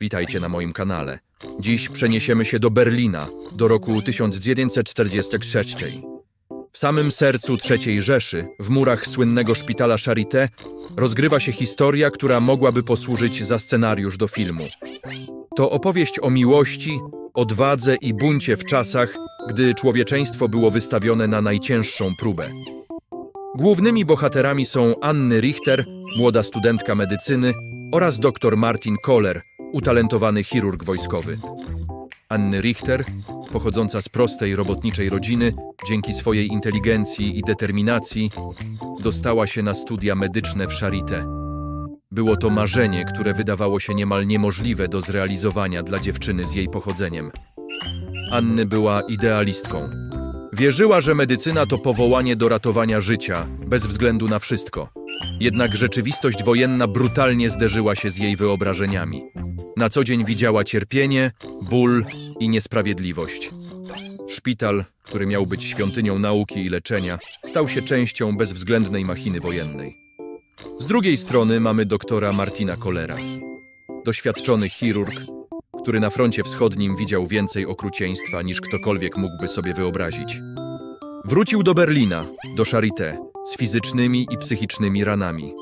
Witajcie na moim kanale. Dziś przeniesiemy się do Berlina, do roku 1946. W samym sercu III Rzeszy, w murach słynnego szpitala Charité, rozgrywa się historia, która mogłaby posłużyć za scenariusz do filmu. To opowieść o miłości, odwadze i buncie w czasach, gdy człowieczeństwo było wystawione na najcięższą próbę. Głównymi bohaterami są Anny Richter, młoda studentka medycyny, oraz dr Martin Kohler, utalentowany chirurg wojskowy. Anny Richter, pochodząca z prostej robotniczej rodziny, dzięki swojej inteligencji i determinacji, dostała się na studia medyczne w Charité. Było to marzenie, które wydawało się niemal niemożliwe do zrealizowania dla dziewczyny z jej pochodzeniem. Anny była idealistką. Wierzyła, że medycyna to powołanie do ratowania życia, bez względu na wszystko. Jednak rzeczywistość wojenna brutalnie zderzyła się z jej wyobrażeniami. Na co dzień widziała cierpienie, ból i niesprawiedliwość. Szpital, który miał być świątynią nauki i leczenia, stał się częścią bezwzględnej machiny wojennej. Z drugiej strony mamy doktora Martina Kollera. Doświadczony chirurg, który na froncie wschodnim widział więcej okrucieństwa niż ktokolwiek mógłby sobie wyobrazić. Wrócił do Berlina, do Charité, z fizycznymi i psychicznymi ranami.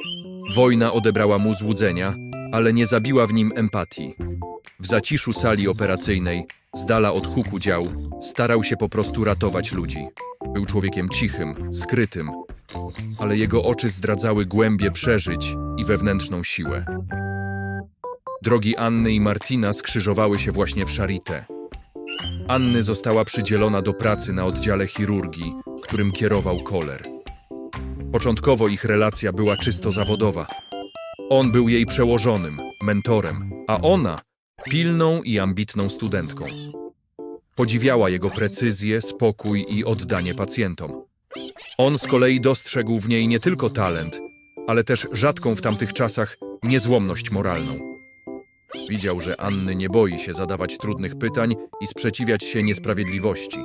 Wojna odebrała mu złudzenia, ale nie zabiła w nim empatii. W zaciszu sali operacyjnej, z dala od huku dział, starał się po prostu ratować ludzi. Był człowiekiem cichym, skrytym, ale jego oczy zdradzały głębie przeżyć i wewnętrzną siłę. Drogi Anny i Martina skrzyżowały się właśnie w Charité. Anny została przydzielona do pracy na oddziale chirurgii, którym kierował Koller. Początkowo ich relacja była czysto zawodowa. On był jej przełożonym, mentorem, a ona pilną i ambitną studentką. Podziwiała jego precyzję, spokój i oddanie pacjentom. On z kolei dostrzegł w niej nie tylko talent, ale też rzadką w tamtych czasach niezłomność moralną. Widział, że Anny nie boi się zadawać trudnych pytań i sprzeciwiać się niesprawiedliwości.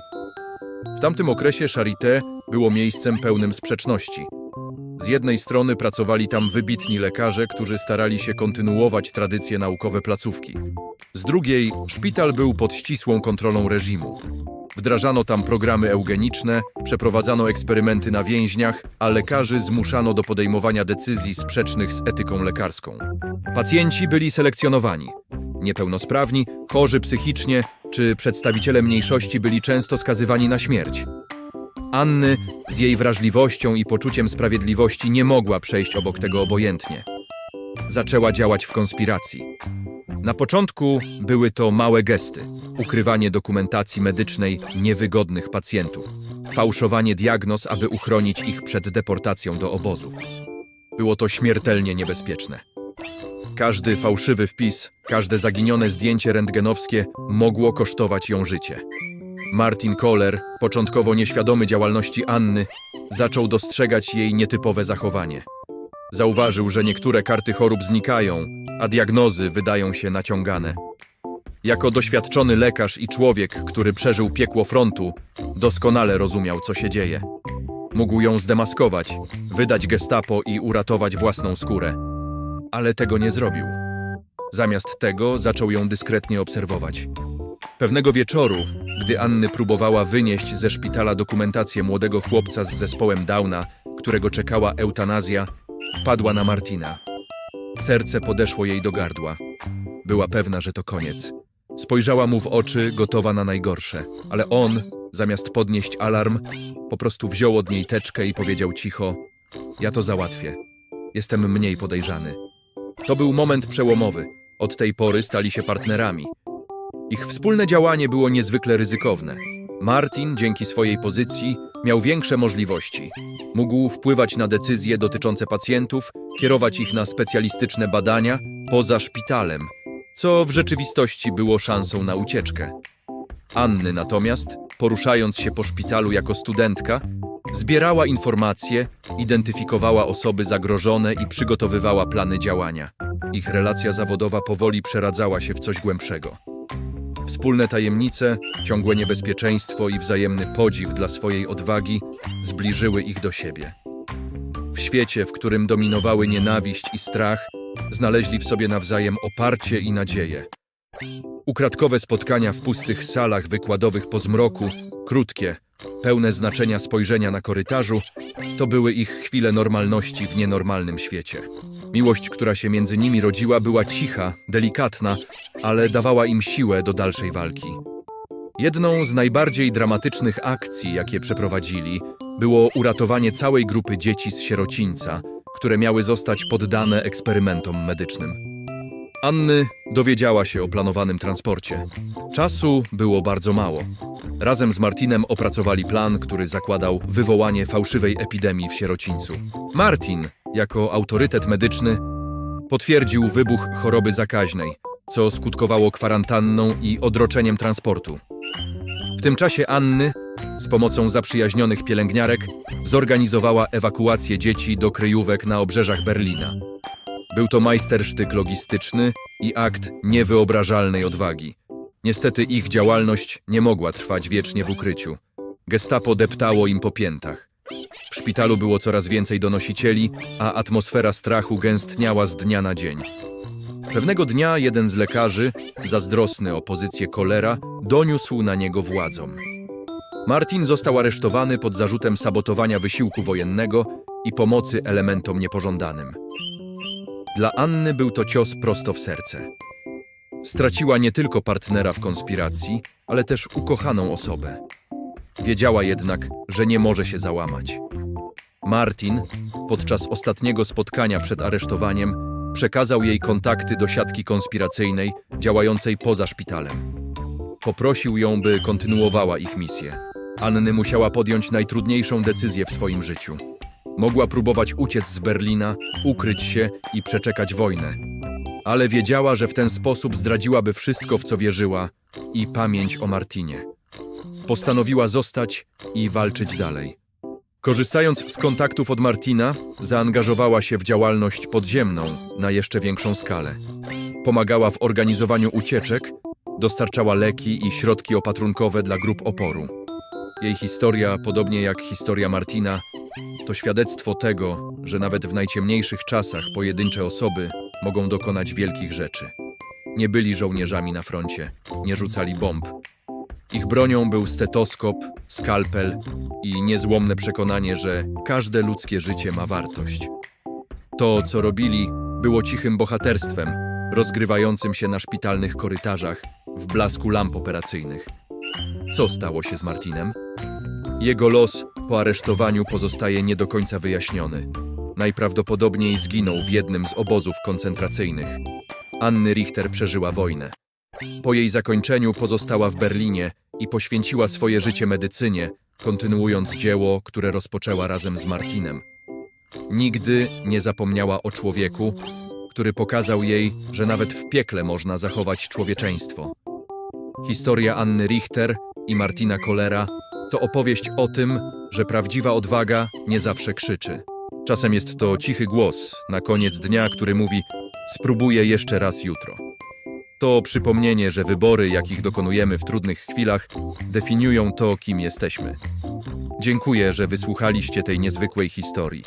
W tamtym okresie Charité było miejscem pełnym sprzeczności. Z jednej strony pracowali tam wybitni lekarze, którzy starali się kontynuować tradycje naukowe placówki. Z drugiej, szpital był pod ścisłą kontrolą reżimu. Wdrażano tam programy eugeniczne, przeprowadzano eksperymenty na więźniach, a lekarzy zmuszano do podejmowania decyzji sprzecznych z etyką lekarską. Pacjenci byli selekcjonowani. Niepełnosprawni, chorzy psychicznie czy przedstawiciele mniejszości byli często skazywani na śmierć. Anny z jej wrażliwością i poczuciem sprawiedliwości nie mogła przejść obok tego obojętnie. Zaczęła działać w konspiracji. Na początku były to małe gesty: ukrywanie dokumentacji medycznej niewygodnych pacjentów, fałszowanie diagnoz, aby uchronić ich przed deportacją do obozów. Było to śmiertelnie niebezpieczne. Każdy fałszywy wpis, każde zaginione zdjęcie rentgenowskie mogło kosztować ją życie. Martin Kohler, początkowo nieświadomy działalności Anny, zaczął dostrzegać jej nietypowe zachowanie. Zauważył, że niektóre karty chorób znikają, a diagnozy wydają się naciągane. Jako doświadczony lekarz i człowiek, który przeżył piekło frontu, doskonale rozumiał, co się dzieje. Mógł ją zdemaskować, wydać gestapo i uratować własną skórę. Ale tego nie zrobił. Zamiast tego zaczął ją dyskretnie obserwować. Pewnego wieczoru, gdy Anny próbowała wynieść ze szpitala dokumentację młodego chłopca z zespołem Downa, którego czekała eutanazja, wpadła na Martina. Serce podeszło jej do gardła. Była pewna, że to koniec. Spojrzała mu w oczy, gotowa na najgorsze, ale on, zamiast podnieść alarm, po prostu wziął od niej teczkę i powiedział cicho: Ja to załatwię. Jestem mniej podejrzany. To był moment przełomowy. Od tej pory stali się partnerami. Ich wspólne działanie było niezwykle ryzykowne. Martin, dzięki swojej pozycji, miał większe możliwości. Mógł wpływać na decyzje dotyczące pacjentów, kierować ich na specjalistyczne badania poza szpitalem, co w rzeczywistości było szansą na ucieczkę. Anny natomiast, poruszając się po szpitalu jako studentka, zbierała informacje, identyfikowała osoby zagrożone i przygotowywała plany działania. Ich relacja zawodowa powoli przeradzała się w coś głębszego. Wspólne tajemnice, ciągłe niebezpieczeństwo i wzajemny podziw dla swojej odwagi zbliżyły ich do siebie. W świecie, w którym dominowały nienawiść i strach, znaleźli w sobie nawzajem oparcie i nadzieję. Ukradkowe spotkania w pustych salach wykładowych po zmroku, krótkie, pełne znaczenia spojrzenia na korytarzu, to były ich chwile normalności w nienormalnym świecie. Miłość, która się między nimi rodziła, była cicha, delikatna, ale dawała im siłę do dalszej walki. Jedną z najbardziej dramatycznych akcji, jakie przeprowadzili, było uratowanie całej grupy dzieci z sierocińca, które miały zostać poddane eksperymentom medycznym. Anny dowiedziała się o planowanym transporcie. Czasu było bardzo mało. Razem z Martinem opracowali plan, który zakładał wywołanie fałszywej epidemii w sierocińcu. Martin, jako autorytet medyczny, potwierdził wybuch choroby zakaźnej, co skutkowało kwarantanną i odroczeniem transportu. W tym czasie Anny, z pomocą zaprzyjaźnionych pielęgniarek, zorganizowała ewakuację dzieci do kryjówek na obrzeżach Berlina. Był to majstersztyk logistyczny i akt niewyobrażalnej odwagi. Niestety ich działalność nie mogła trwać wiecznie w ukryciu. Gestapo deptało im po piętach. W szpitalu było coraz więcej donosicieli, a atmosfera strachu gęstniała z dnia na dzień. Pewnego dnia jeden z lekarzy, zazdrosny o pozycję kolera, doniósł na niego władzom. Martin został aresztowany pod zarzutem sabotowania wysiłku wojennego i pomocy elementom niepożądanym. Dla Anny był to cios prosto w serce. Straciła nie tylko partnera w konspiracji, ale też ukochaną osobę. Wiedziała jednak, że nie może się załamać. Martin, podczas ostatniego spotkania przed aresztowaniem, przekazał jej kontakty do siatki konspiracyjnej działającej poza szpitalem. Poprosił ją, by kontynuowała ich misję. Anny musiała podjąć najtrudniejszą decyzję w swoim życiu. Mogła próbować uciec z Berlina, ukryć się i przeczekać wojnę. Ale wiedziała, że w ten sposób zdradziłaby wszystko, w co wierzyła i pamięć o Martinie. Postanowiła zostać i walczyć dalej. Korzystając z kontaktów od Martina, zaangażowała się w działalność podziemną na jeszcze większą skalę. Pomagała w organizowaniu ucieczek, dostarczała leki i środki opatrunkowe dla grup oporu. Jej historia, podobnie jak historia Martina, to świadectwo tego, że nawet w najciemniejszych czasach pojedyncze osoby mogą dokonać wielkich rzeczy. Nie byli żołnierzami na froncie, nie rzucali bomb. Ich bronią był stetoskop, skalpel i niezłomne przekonanie, że każde ludzkie życie ma wartość. To, co robili, było cichym bohaterstwem, rozgrywającym się na szpitalnych korytarzach w blasku lamp operacyjnych. Co stało się z Martinem? Jego los po aresztowaniu pozostaje nie do końca wyjaśniony. Najprawdopodobniej zginął w jednym z obozów koncentracyjnych. Anny Richter przeżyła wojnę. Po jej zakończeniu pozostała w Berlinie i poświęciła swoje życie medycynie, kontynuując dzieło, które rozpoczęła razem z Martinem. Nigdy nie zapomniała o człowieku, który pokazał jej, że nawet w piekle można zachować człowieczeństwo. Historia Anny Richter i Martina Kolera to opowieść o tym, że prawdziwa odwaga nie zawsze krzyczy. Czasem jest to cichy głos na koniec dnia, który mówi: Spróbuję jeszcze raz jutro. To przypomnienie, że wybory, jakich dokonujemy w trudnych chwilach, definiują to, kim jesteśmy. Dziękuję, że wysłuchaliście tej niezwykłej historii.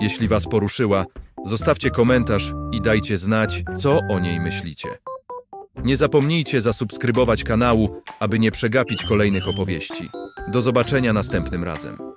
Jeśli Was poruszyła, zostawcie komentarz i dajcie znać, co o niej myślicie. Nie zapomnijcie zasubskrybować kanału, aby nie przegapić kolejnych opowieści. Do zobaczenia następnym razem.